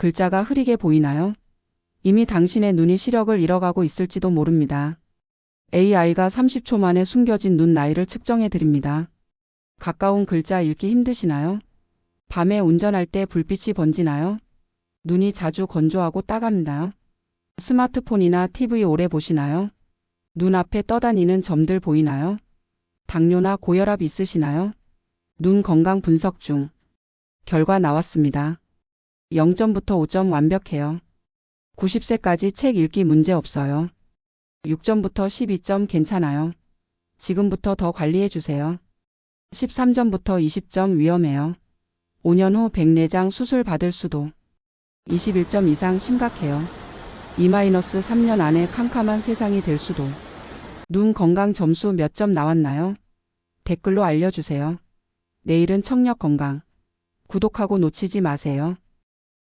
글자가 흐리게 보이나요? 이미 당신의 눈이 시력을 잃어가고 있을지도 모릅니다. AI가 30초 만에 숨겨진 눈 나이를 측정해 드립니다. 가까운 글자 읽기 힘드시나요? 밤에 운전할 때 불빛이 번지나요? 눈이 자주 건조하고 따갑나요? 스마트폰이나 TV 오래 보시나요? 눈앞에 떠다니는 점들 보이나요? 당뇨나 고혈압 있으시나요? 눈 건강 분석 중. 결과 나왔습니다. 0점부터 5점 완벽해요. 90세까지 책 읽기 문제 없어요. 6점부터 12점 괜찮아요. 지금부터 더 관리해 주세요. 13점부터 20점 위험해요. 5년 후 백내장 수술 받을 수도. 21점 이상 심각해요. 2-3년 안에 캄캄한 세상이 될 수도. 눈 건강 점수 몇 점 나왔나요? 댓글로 알려주세요. 내일은 청력 건강. 구독하고 놓치지 마세요.